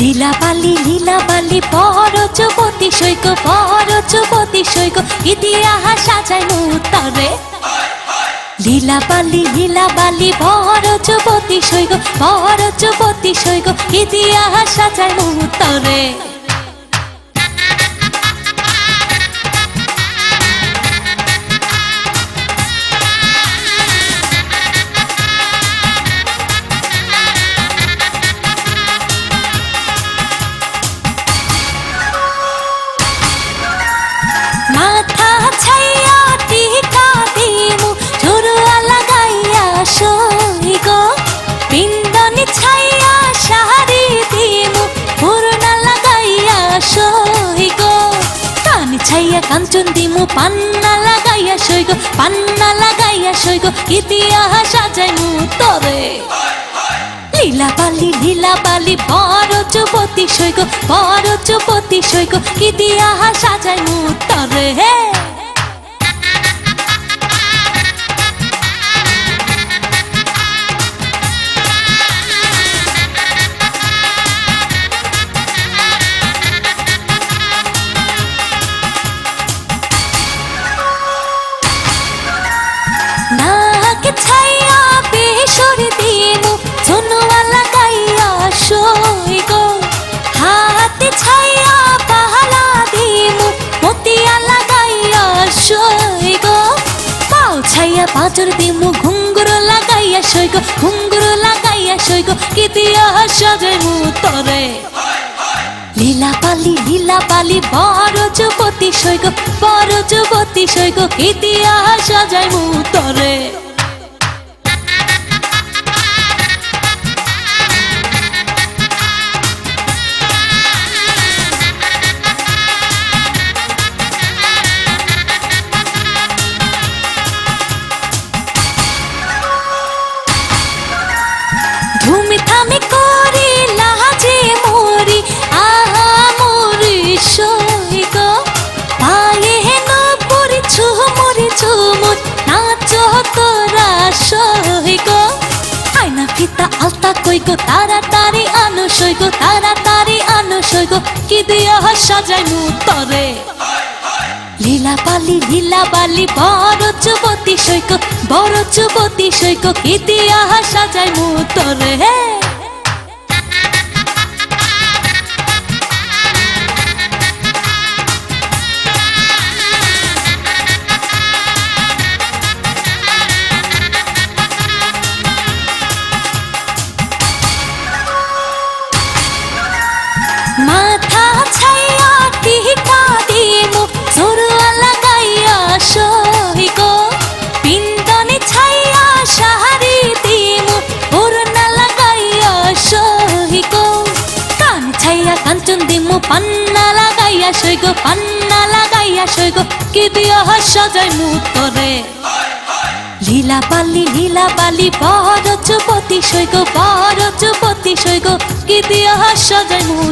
লীলা বালি লীলা বালি পর যুবতী সৈক পর যুবতী সৈক, ইতিহাস সাজায় মুতরে লীলা বালি লীলা বালি পর যুবতী সৈক পর যুবতী সৈক, ইতিহাস সাজায় মুতরে সই গো কান ছাইয়া কাঞ্চন দিমু পান্না লাগাইয়া সই গো পান্না লাগাইয়া সই গো ইতিহাস সাজাইমু তরে। লীলা পালি লীলা পালি বড় যুবতী সৈক বড় যুবতী সৈক ইতিহাস সাজায় মুতরে হে পাঁচর দিমু ঘুঙ্গুর লাগাইয়া সৈক ঘুঙ্গুর লাগাইয়া সৈক কি দিয়া সাজাই মু তরে? লীলা পালি লীলা পালি বড় যুবতী সৈক বড় যুবতী সৈক ইতিহাস যায় মুতরে ধুমি গো তাড়াতাড়ি আনো সৈকো, তাড়াতাড়ি আনো সৈকো, কি দিয়া সাজাই মু তরে লীলা পালি লীলা বালি, বড় যুবতী সৈকো, বড় যুবতী সৈকো সৈক হাসা যায় মুতরে। হে মাথা ছাইয়া টিকা দিমু জোরুয়া লাগাইয়া সই গো। ছাইয়া শাড়ি দিমু পুরনা লাগাইয়া গো। কান ছাইয়া কাঞ্চন দিমু, পান্না লাগাইয়া সই পান্না লাগাইয়া সই গো। কি দিয়া সাজাই মুতরে লীলা বালি লীলা বালি, বড় যুবতী সৈক বড় যুবতী সৈক কি দিয়া সাজাই মুতরে হে